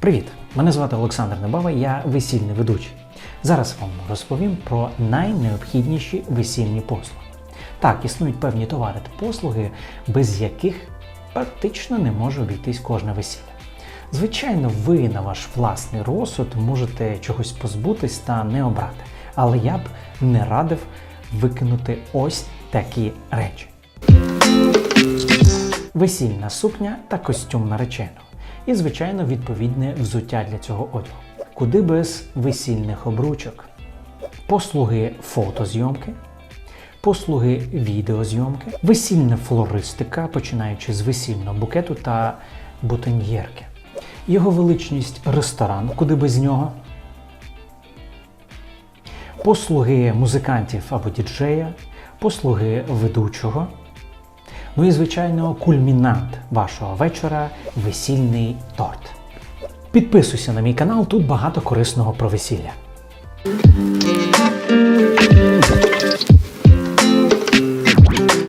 Привіт! Мене звати Олександр Небава, я весільний ведучий. Зараз вам розповім про найнеобхідніші весільні послуги. Так, існують певні товари та послуги, без яких практично не може обійтись кожне весілля. Звичайно, ви на ваш власний розсуд можете чогось позбутись та не обрати, але я б не радив викинути ось такі речі весільна сукня та костюм нареченого. І, звичайно, відповідне взуття для цього одягу. Куди без весільних обручок, послуги фотозйомки, послуги відеозйомки, весільна флористика, починаючи з весільного букету та бутоньєрки. Його величність ресторан, куди без нього, послуги музикантів або діджея, послуги ведучого. Ну і, звичайно, кульмінант вашого вечора весільний торт. Підписуйся на мій канал, тут багато корисного про весілля.